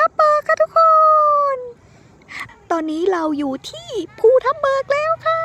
ทับเบิกค่ะทุกคน ตอนนี้เราอยู่ที่ภูทับเบิกแล้วค่ะ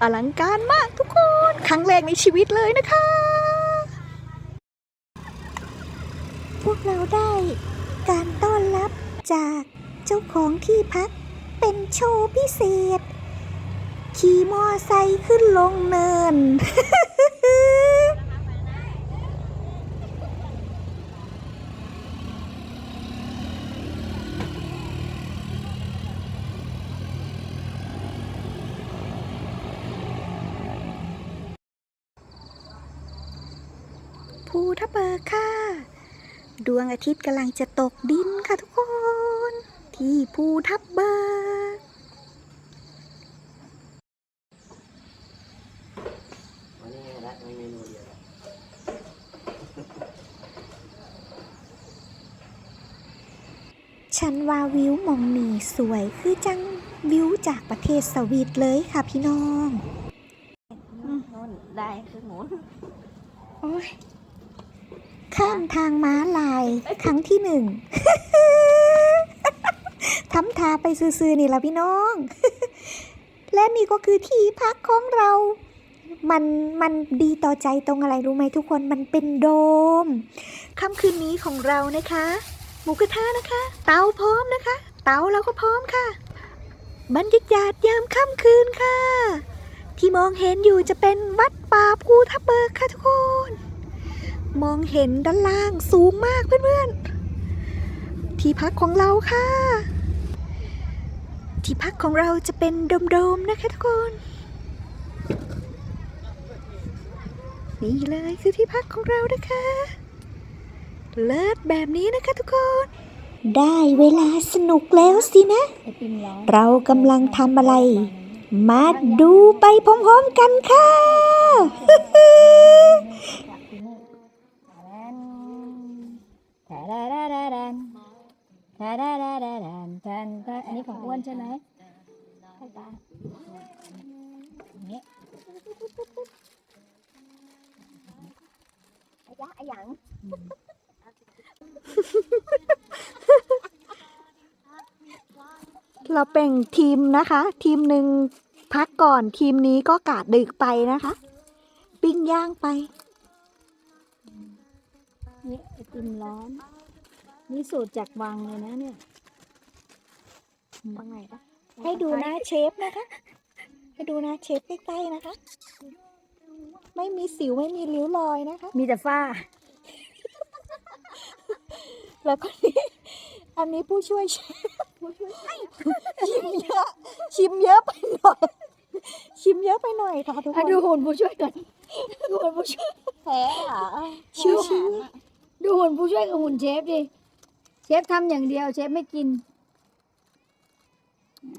อลังการมากทุกคน ครั้งแรกในชีวิตเลยนะคะ พวกเราได้การต้อนรับจากเจ้าของที่พักเป็นโชว์พิเศษ ขี่มอไซค์ขึ้นลงเนิน ภูทับ เบิกค่ะ ดวงอาทิตย์กำลังจะตกดินค่ะทุกคน ที่ภูทับเบิก วันนี้ละมีเมนูเดียวละฉันว่าวิวหมองนี่สวยคือจังวิวจากประเทศสวีทเลยค่ะพี่น้องนู่นได้คือหมุนโอ้ยข้าม ทางม้าลายครั้งที่หนึ่งทำทาไปซื่อๆนี่ละพี่น้อง และนี่ก็คือที่พักของเรา มันมันดีต่อใจตรงอะไรรู้ไหมทุกคนมันเป็นโดมค่ำคืนนี้ของเรานะคะ หมูกระทะนะคะ เตาพร้อมนะคะ เตาเราก็พร้อมค่ะ บรรยากาศยามค่ำคืนค่ะ ที่มองเห็นอยู่จะเป็นวัดป่าภูทับเบิกค่ะทุกคน มองเห็นด้านล่างสูงมากเพื่อนๆ ที่พักของเราค่ะ ที่พักของเราจะเป็นโดมๆนะคะทุกคน นี่เลยคือที่พักของเรานะคะ เลิศแบบนี้นะคะทุกคน ได้เวลาสนุกแล้วสินะ เรากำลังทำอะไร มาดูไปพร้อมๆกันค่ะ ดาดาดาดันดาดาดาดาดันดันดันอันนี้ของอ้วนใช่ไหมใช่ปะอย่างอะอายังเราเป็นทีมนะคะ ทีมหนึ่งพักก่อนทีมนี้ก็กาดดึกไปนะคะ ปิ้งย่างไปนี่ไอติมร้อน นี่สูตรจากวังเลยนะเนี่ยว่าไงคะให้ดูนะเชฟนะคะ ให้ดูนะเชฟใกล้ๆนะคะ ไม่มีสิวไม่มีริ้วรอยนะคะ มีแต่ฝ้า แล้วก็นี่อันนี้ผู้ช่วยเชฟชิมเยอะ ชิมเยอะไปหน่อย ชิมเยอะไปหน่อยค่ะทุกคอะนดูหุ่นผู้ช่วยก่อนดูหุ่นผู้ช่วยแพ้เหรอชิวดูหุ่นผู้ช่วยกับหุ่นเชฟดิ เชฟทำอย่างเดียว เชฟไม่กิน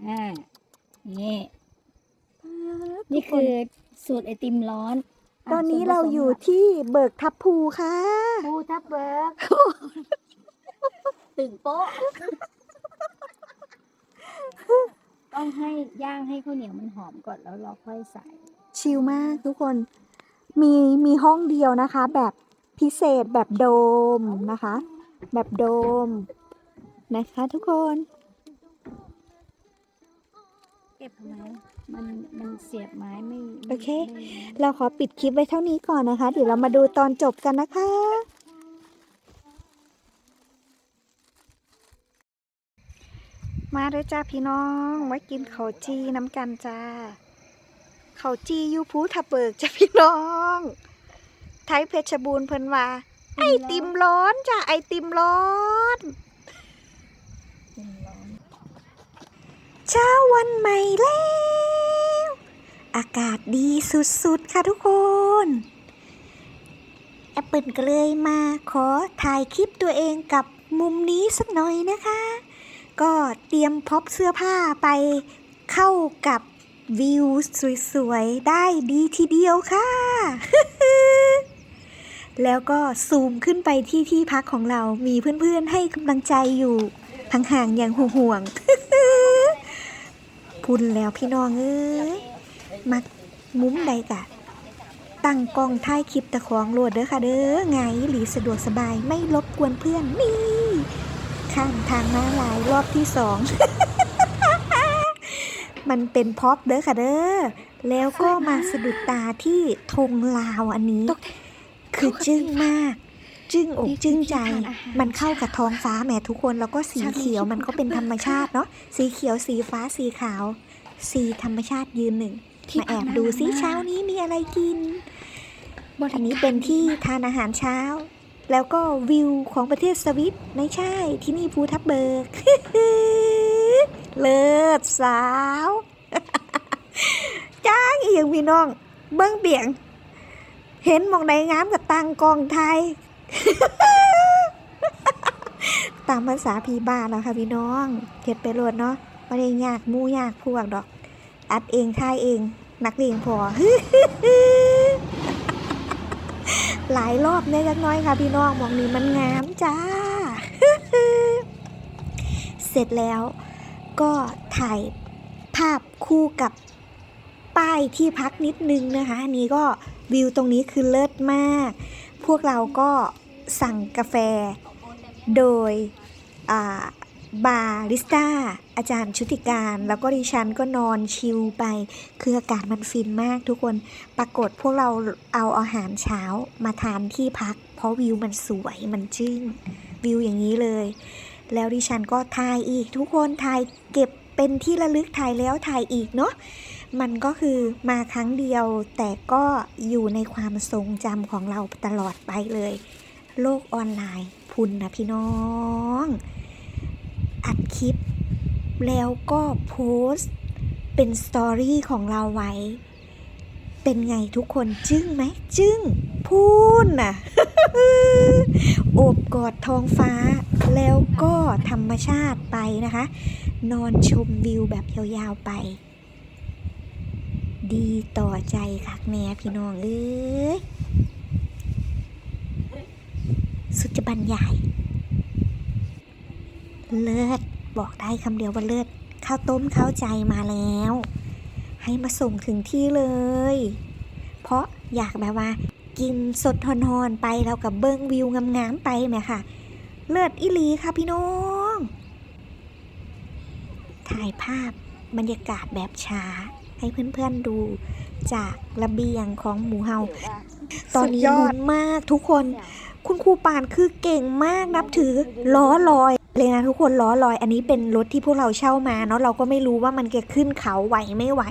อ่า นี่ๆนี่คือสูตรไอติมร้อน ตอนนี้เราอยู่ที่เบิกทับภูค่ะปูทับเบิร์กตึงโป๊ะ ต้องให้ย่างให้ข้าวเหนียวมันหอมก่อนแล้วเราค่อยใส่ ชิลมากทุกคน มีมีห้องเดียวนะคะ แบบพิเศษแบบโดมนะคะ แบบโดม นะคะทุกคน เก็บทำไมมันมันเสียบไม้ไม่ไม่โอเคไม่เราขอปิดคลิปไว้เท่านี้ก่อนนะคะ เดี๋ยวเรามาดูตอนจบกันนะคะ มาเลยจ้าพี่น้องมากินข้าวจีน้ำกันจ้าข้าวจีอยูภูทับเบิกจ้าพี่น้อง ไทยเพชรบูรณ์เพิ่นว่า ไอติมร้อนจ้าไอติมร้อน เช้าวันใหม่แล้ว อากาศดีสุดๆ ค่ะทุกคน แอปเปิลก็เลยมาขอถ่ายคลิปตัวเองกับมุมนี้สักหน่อยนะคะ ก็เตรียมพร็อปเสื้อผ้าไปเข้ากับวิวสวยๆ ได้ดีทีเดียวค่ะ แล้วก็ซูมขึ้นไปที่ที่พักของเรา มีเพื่อนๆให้กำลังใจอยู่ห่างๆอย่างห่วงๆ พุ่นแล้วพี่น้องเอ้ย มักมุ้มใดกะ ตั้งกล้องถ่ายคลิปตะของโหลดเด้อค่ะเด้อไงหลีสะดวกสบายไม่รบกวนเพื่อนนี่ขข้ามทางม้าลายรอบที่สอง มันเป็นพ็อปเด้อค่ะเด้อ แล้วก็มาสะดุดตาที่ธงลาวอันนี้ คือจึ้งมาก จึ้งอกจึ้งใจ มันเข้ากับท้องฟ้าแหมทุกคนแล้วก็สีเขียวมันก็เป็นธรรมชาติเนาะสีเขียวสีฟ้าสีขาว สีธรรมชาติยืนหนึ่งมาแอบดูซิเช้านี้มีอะไรกินอันนี้เป็นที่ทานอาหารเช้า แล้วก็วิวของประเทศสวิตไม่ใช่ที่นี่ภูทับเบิกเลิศสาว จ้างอีหยังพี่น้อง เบิ้งเบียง เห็นมองใดงามกับตังกองไทย ตามภาษาพีบ้านแล้วค่ะพี่น้องเก็บไปโหลดเนาะไม่ได้ยากมู่ยากพวกดอก อัดเองท่ายเอง นักเลงพอ หลายรอบได้จักน้อยค่ะพี่น้องมองนี้มันงามจ้า เสร็จแล้วก็ถ่ายภาพคู่กับป้ายที่พักนิดนึงนะคะ อันนี้ก็ วิวตรงนี้คือเลิศมาก พวกเราก็สั่งกาแฟ โดยบาริสต้า อาจารย์ชุติการ แล้วก็ดิฉันก็นอนชิลไป คืออากาศมันฟินมากทุกคน ปรากฏพวกเราเอาอาหารเช้ามาทานที่พัก เพราะวิวมันสวยมันจึ้งวิวอย่างนี้เลย แล้วดิฉันก็ถ่ายอีกทุกคนถ่ายเก็บเป็นที่ระลึกถ่ายแล้วถ่ายอีกเนาะ มันก็คือมาครั้งเดียว แต่ก็อยู่ในความทรงจำของเราตลอดไปเลย โลกออนไลน์พุนนะพี่น้อง อัดคลิป แล้วก็โพสต์เป็นสตอรี่ของเราไว้ เป็นไงทุกคนจึ้งไหมจึ้งพูนน่ะโอบกอดท้องฟ้า แล้วก็ธรรมชาติไปนะคะ นอนชมวิวแบบยาวๆไป ดีต่อใจคักแน่พี่น้องเอ้ยสุจบรรยาย เลิศบอกได้คำเดียวว่าเลิศข้าวต้มข้าวใจมาแล้ว ให้มาส่งถึงที่เลย เพราะอยากแบบว่า กินสดฮอนๆไปแล้วกับเบิ้งวิวงามๆไปไหมค่ะ เลิศอิลีค่ะพี่น้อง ถ่ายภาพบรรยากาศแบบช้า ให้เพื่อนๆดูจากระเบียงของหมูเฮาตอนนี้ลุ้นมากทุกคน คุณครูปานคือเก่งมากนับถือล้อลอยเลยนะทุกคนล้อลอย อันนี้เป็นรถที่พวกเราเช่ามาเนาะเราก็ไม่รู้ว่ามันจะขึ้นเขาไหวไม่ไหว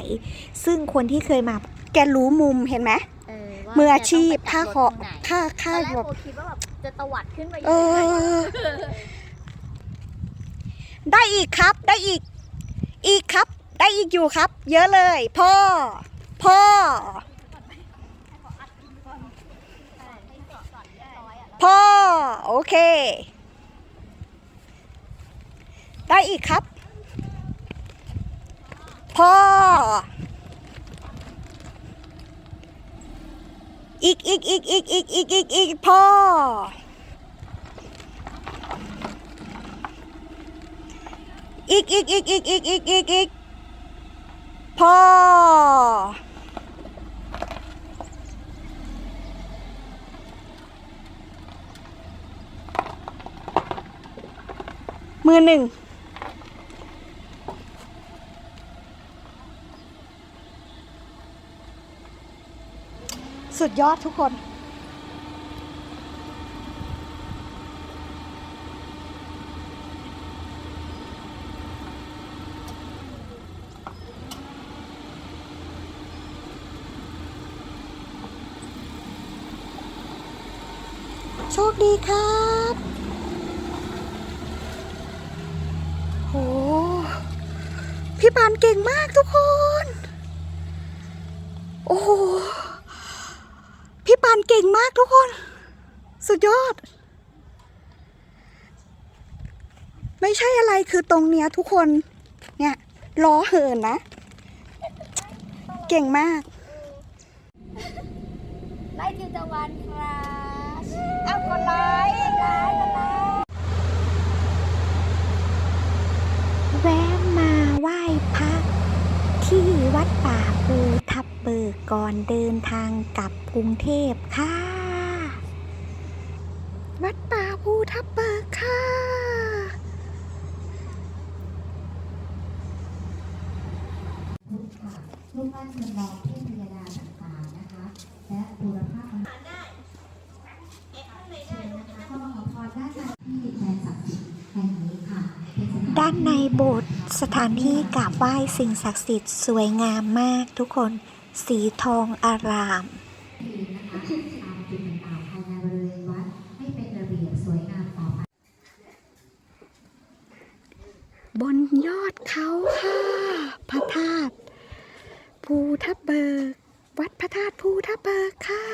ซึ่งคนที่เคยมา แกรู้มุมเห็นไหมเออว่ามืออาชีพแกถ้าต้องขไปอจัดรถค่าตอนแรกค่าแบบโบคิดว่าแบบจะตวัดขึ้นไปเออได้อีกครับได้อีก อีกครับ ได้อีกอยู่ครับ เยอะเลย พ่อ พ่อ พ่อ โอเค ได้อีกครับ พ่อ อีกอีกอีกอีกอีกอีกอีกอีกพ่ออีกอีกอีกอีกอีกอีกอีกอีก พ่อ มือหนึ่ง สุดยอดทุกคน โชคดีครับโหพี่ปานเก่งมากทุกคน โอ้โห พี่ปานเก่งมากทุกคน สุดยอด ไม่ใช่อะไรคือตรงเนี้ยทุกคน เนี่ยล้อเหินนะ เก่งมาก ไล่จิวตะวันครับ กดไลค์ไลค์กดไลค์แวะมาไหว้พระที่วัดป่าภูทับเบิกก่อนเดินทางกลับกรุงเทพค่ะ วัดป่าภูทับเบิกค่ะรูปปั้นจำลอง โบสถ์สถานที่กราบไหว้สิ่งศักดิ์สิทธิ์สวยงามมากทุกคน สีทองอารามทีนะคะตามจุดต่ามบนยอดเขาค่ะพระธาตุภูทับเบิก วัดพระธาตุภูทับเบิกค่ะ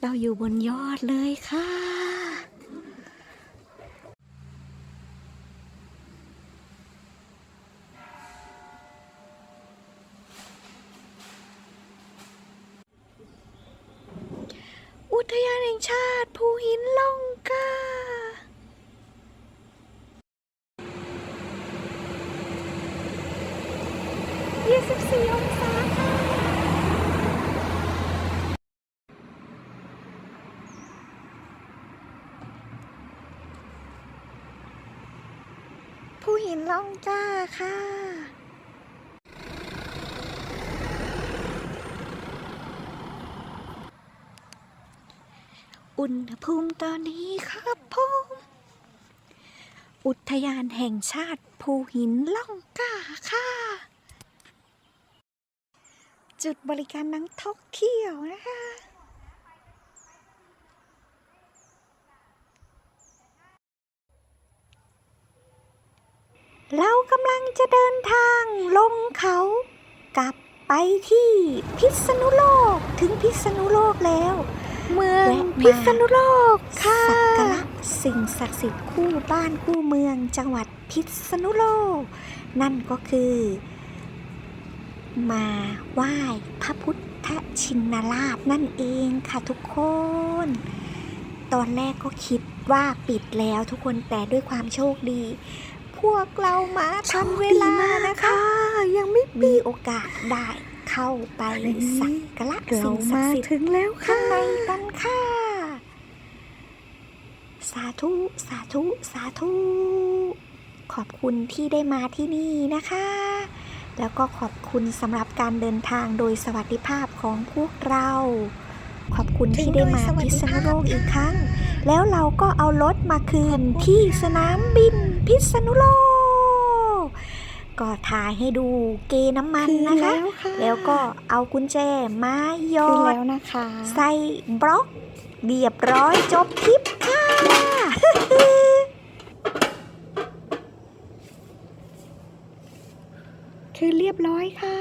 เราอยู่บนยอดเลยค่ะ ทยานแห่งชาติ ภูหินล่องกา24องศาค่ะผู้หินล่องจ้าค่ะ อุณหภูมิตอนนี้ครับผมอุทยานแห่งชาติภูหินล่องกาค่ะ จุดบริการนักท่องเที่ยวนะคะ เรากำลังจะเดินทางลงเขากลับไปที่พิษณุโลกถึงพิษณุโลกแล้ว เมืองแวะมาพิษณุโลกค่ะสักการะสิ่งศักดิ์สิทธิ์คู่บ้านคู่เมืองจังหวัดพิษณุโลก นั่นก็คือ มาไหว้พระพุทธชินราชนั่นเองค่ะทุกคน ตอนแรกก็คิดว่าปิดแล้วทุกคนแต่ด้วยความโชคดี พวกเรามาทันเวลานะคะ ยังไม่มีโอกาสได้ เข้าไปสักกระสิ่งศักมาดิ์สิทธิ์ถึงแล้วข้าค่ะงในกันค่ะ สาธุ สาธุ สาธุ ขอบคุณที่ได้มาที่นี่นะคะ แล้วก็ขอบคุณสำหรับการเดินทางโดยสวัสดิภาพของพวกเรา ขอบคุณที่ได้มาพิษณุโลกอีกครั้ง แล้วเราก็เอารถมาคืนที่สนามบินพิษณุโลก ก็ถ่ายให้ดูเกน้ำมันนะคะ แล้วค่ะแล้วก็เอากุญแจมาหยอคือดแล้วนะคะ ใส่บล็อกเรียบร้อยจบทริปค่ะคือเรียบร้อยค่ะ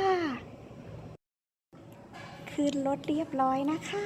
คืนรถเรียบร้อยนะคะ